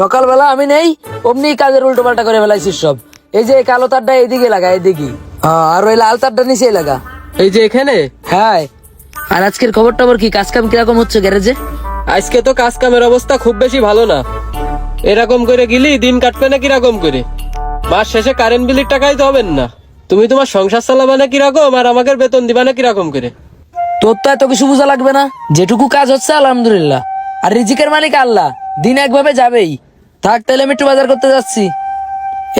সকালবেলা আমি নেই অমনি কাজের উল্টো পাল্টা করে ফেলাইছিস সব। এই যে কালো তারটা এইদিকে লাগা এদিকে হ্যাঁ, আর ওই লাল তারটা নিচে লাগা। এই যে এখানে? হ্যাঁ। আর আজকের খবর টবর কি কাজ কাম কীরকম হচ্ছে গ্যারেজে? আজকে তো কাজ কামের অবস্থা খুব বেশি ভালো না। এরকম করে গেলি দিন কাটবে না কীরকম করে? মাস শেষে কারেন্ট বিলের টাকাই তো হবেন না। তুমি তোমার সংসার চালাবে না কীরকম আর আমাকে বেতন দিবা না কীরকম করে? তোর তো এত কিছু বোঝা লাগবে না। যেটুকু কাজ হচ্ছে আলহামদুলিল্লাহ। আর রিজিকের মালিক আল্লাহ দিন একভাবে যাবেই। থাক তাহলে আমি একটু বাজার করতে যাচ্ছি।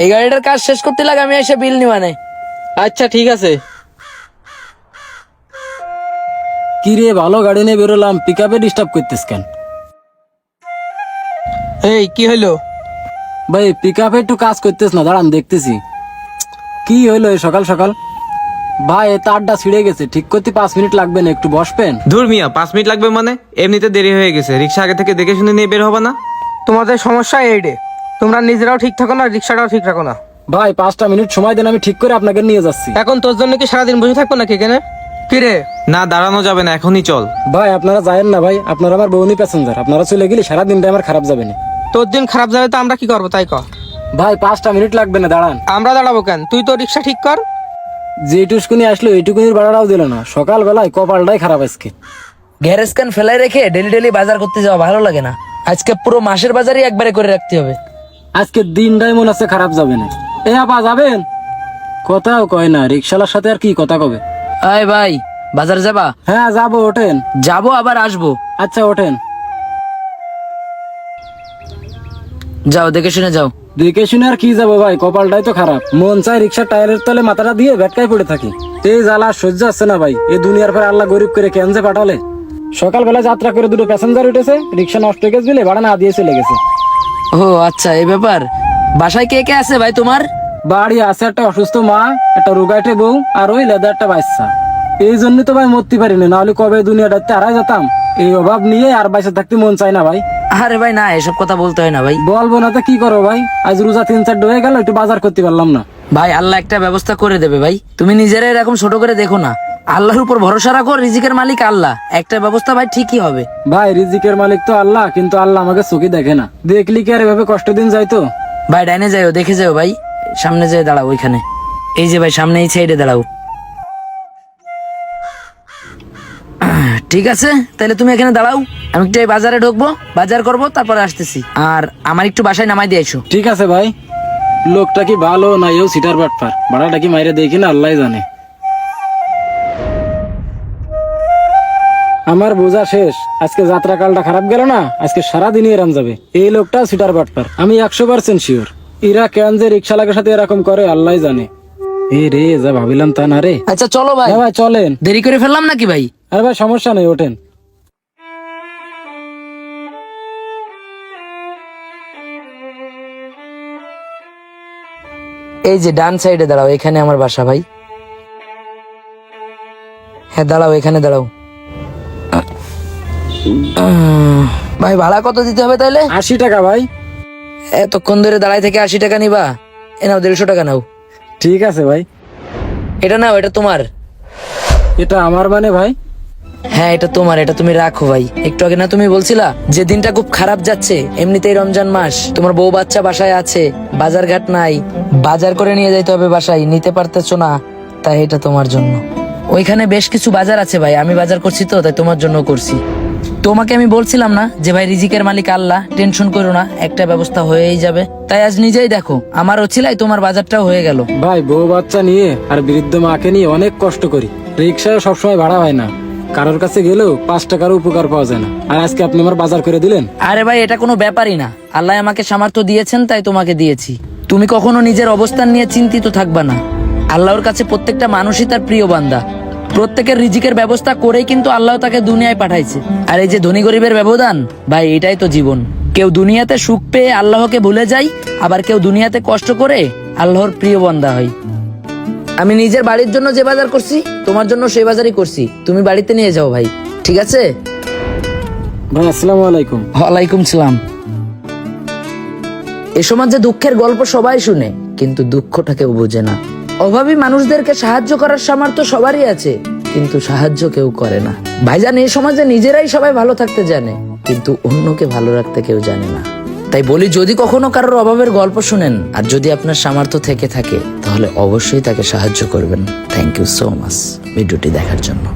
এই গাড়িটার কাজ শেষ করতে লাগে আমি এসে বিল নিবানে। আচ্ছা ঠিক আছে। কি রে ভালো গাড়ি নিয়ে বেরোলাম পিক আপে ডিস্টার্ব করতেস কেন? এই কি হলো ভাই পিক আপে একটু কাজ করতেস না দাঁড়ান দেখতেছি। কি হইল এই সকাল সকাল? ভাই এ তারটা ছিঁড়ে গেছে ঠিক করতে পাঁচ মিনিট লাগবে না একটু বসবেন? ধুর মিয়া পাঁচ মিনিট লাগবে মানে? এমনিতে দেরি হয়ে গেছে রিক্সা আগে থেকে দেখে শুনে নিয়ে বের হবে না? তোমাদের সমস্যা এইটে তোমরা নিজেরাও ঠিক থাকো না রিক্সাটাও ঠিক রাখো না। ভাই পাঁচটা মিনিট সময় দেন আমি ঠিক করে আপনাকে নিয়ে যাচ্ছি। এখন তোর জন্য কি সারাদিন বসে থাকব নাকি এখানে? কি রে? না দাঁড়ানো যাবে না এখনই চল। ভাই আপনারা যায়েন না ভাই। আপনারা আমার বউনি প্যাসেঞ্জার আপনারা চলে গেলে সারা দিনটা আমার খারাপ যাবে না। তোর দিন খারাপ যাবে তো আমরা কি করব তাই কর ভাই পাঁচটা মিনিট লাগবে না দাঁড়ান। আমরা দাঁড়াবো কেন? তুই তো রিক্সা ঠিক কর। যেটুকুনি আসলো এইটুকুনির ভাড়াটাও দিল না। সকালবেলায় কপালটাই খারাপ আজকে। গ্যারেজ কান ফেলাই রেখে ডেলি ডেলি বাজার করতে যাওয়া ভালো লাগে না? আজকে পুরো মাসের বাজারই একবারে করে রাখতে হবে। আজকে দিনটাই মনে হচ্ছে খারাপ যাবে না। এ আপা যাবেন? কথাও কয় না রিক্সালার সাথে আর কি কথা কবে? আয় ভাই বাজার যাবা? হ্যাঁ যাব ওঠেন। যাব আবার আসব। আচ্ছা ওঠেন। যাও দেখে শুনে যাও। দেখে শুনে আর কি যাব ভাই কপালটাই তো খারাপ। মন চাই রিক্সার টায়ারের তলে মাথাটা দিয়ে ভেটকায় পড়ে থাকি। এই জ্বালা সহ্য আসছে না ভাই। এই দুনিয়ার পরে আল্লাহ গরিব করে কেন যে পাঠালে? সকালবেলা যাত্রা করে দুটো প্যাসেঞ্জার উঠেছে রিক্সা নষ্ট হয়ে গেছে বলে ভাড়া না দিয়ে চলে গেছে। ও আচ্ছা এই ব্যাপার। বাসায় কে কে আছে ভাই তোমার? বাড়ি আছে একটা অসুস্থ মা একটা রোগাইটে বউ আর ওই লেদার একটা বাচ্চা। এই জন্য তো ভাই মরতে পারিনি নাহলে কবে দুনিয়াটাতে হারাই যেতাম। এই অভাব নিয়ে আর বাইসে থাকতে মন চায় না ভাই। আরে ভাই না এসব কথা বলতে হয় না ভাই। বলব না তো কি করো ভাই? আজ রোজা তিন চারটে হয়ে গেল একটু বাজার করতে পারলাম না। ভাই আল্লাহ একটা ব্যবস্থা করে দেবে ভাই। তুমি নিজেরা এরকম ছোট করে দেখো না। আল্লাহর উপর ভরসা রাখো রিজিকের মালিক আল্লাহ। একটা ব্যবস্থা ভাই ঠিকই হবে। ভাই রিজিকের মালিক তো আল্লাহ কিন্তু আল্লাহ আমাকে চোখে দেখে না। দেখলি কি আর এভাবে কষ্ট দিন যাইতো ভাই ডাইনে যাও দেখে যাও ভাই। সামনে যেয়ে দাঁড়াও ওইখানে। এই যে ভাই সামনে এই সাইডে দাঁড়াও। ঠিক আছে তাহলে তুমি এখানে দাঁড়াও। আমি একটু এই বাজারে ঢুকবো বাজার করব তারপরে আসতেছি। আর আমার একটু বাসায় নামাই দিয়ে আইসো। ঠিক আছে ভাই লোকটা কি ভালো না এও সিটার বাটপার? ভাড়াটা কি মাইরে দেখি না আল্লাহ জানে। আমার বোঝা শেষ। আজকে যাত্রা কালটা খারাপ গেল না? আজকে সারাদিনই এরাম যাবে। এই লোকটা সিটার বাটপার। আমি একশো পার্সেন্ট শিওর এরা কেন যে রিক্সালাকের সাথে এরকম করে আল্লাহ জানে। এ রে যা ভাবিলাম তা না রে। আচ্ছা চলো ভাই। হ্যাঁ ভাই চলেন। দেরি করে ফেললাম নাকি ভাই? আরে ভাই সমস্যা নেই ওঠেন। এই যে ডান সাইডে দাঁড়াও এখানে আমার বাসা ভাই। হ্যাঁ দাঁড়াও এখানে দাঁড়াও। ভাই ভাড়া কত দিতে হবে তাহলে আশি টাকা ভাই। এতক্ষণ ধরে দাঁড়াই থেকে আশি টাকা নিবা। এ নাও দেড়শো টাকা নাও। ঠিক আছে ভাই। এটা নাও এটা তোমার। এটা আমার মানে ভাই? হ্যাঁ এটা তোমার এটা তুমি রাখো ভাই। একটু আগে না তুমি বলছিলা যে দিনটা খুব খারাপ যাচ্ছে এমনিতেই রমজান মাস। তোমার বউ বাচ্চা বাসায় আছে বাজার ঘাট নাই। বাজার করে নিয়ে যাইতে হবে বাসায় নিতে পারতেছো না তাই এটা তোমার জন্য। ওইখানে বেশ কিছু বাজার আছে ভাই। আমি বাজার করছি তো তাই তোমার জন্য করছি। তোমাকে আমি বলছিলাম না যে ভাই রিজিকের মালিক আল্লাহ টেনশন করো না একটা ব্যবস্থা হয়েই যাবে। তাই আজ নিজেই দেখো আমার ওছিলাই তোমার বাজারটাও হয়ে গেল। ভাই বউ বাচ্চা নিয়ে আর বৃদ্ধ মাকে নিয়ে অনেক কষ্ট করি। রিক্সায় সবসময় ভাড়া হয় না। কারোর কাছে গেলেও পাঁচ টাকার উপকার পাওয়া যায় না। আর আজকে আপনি আমার বাজার করে দিলেন? আরে ভাই এটা কোনো ব্যাপারই না। আল্লাহ আমাকে সামর্থ্য দিয়েছেন তাই তোমাকে দিয়েছি। তুমি কখনো নিজের অবস্থান নিয়ে চিন্তিত থাকবা না। আল্লাহর কাছে প্রত্যেকটা মানুষই তার প্রিয় বান্দা। প্রত্যেকের রিজিকের ব্যবস্থা করেই কিন্তু আল্লাহ তাকে দুনিয়ায় পাঠাইছে। আর এই যে ধনী গরিবের ব্যবধান ভাই এটাই তো জীবন। কেউ দুনিয়াতে সুখ পেয়ে আল্লাহকে ভুলে যায় আবার কেউ দুনিয়াতে কষ্ট করে আল্লাহর প্রিয় বান্দা হয়। আমি নিজের বাড়ির জন্য যে বাজার করছি তোমার জন্য সেই বাজারই করছি। তুমি বাড়িতে নিয়ে যাও ভাই। ঠিক আছে? ভাই আসসালামু আলাইকুম। ওয়ালাইকুম সালাম। এ সমাজে দুঃখের গল্প সবাই শুনে কিন্তু দুঃখটা কেউ বোঝে না। অভাবী মানুষদেরকে সাহায্য করার সামর্থ্য সবারই আছে, কিন্তু সাহায্য কেউ করে না। ভাইজান, এই সমাজে নিজেরাই সবাই ভালো থাকতে জানে, কিন্তু অন্যকে ভালো রাখতে কেউ জানে না। তাই বলি, যদি কখনো কারোর অভাবের গল্প শুনেন, আর যদি আপনার সামর্থ্য থেকে থাকে, তাহলে অবশ্যই তাকে সাহায্য করবেন। থ্যাংক ইউ সো মাচ ভিডিওটি দেখার জন্য।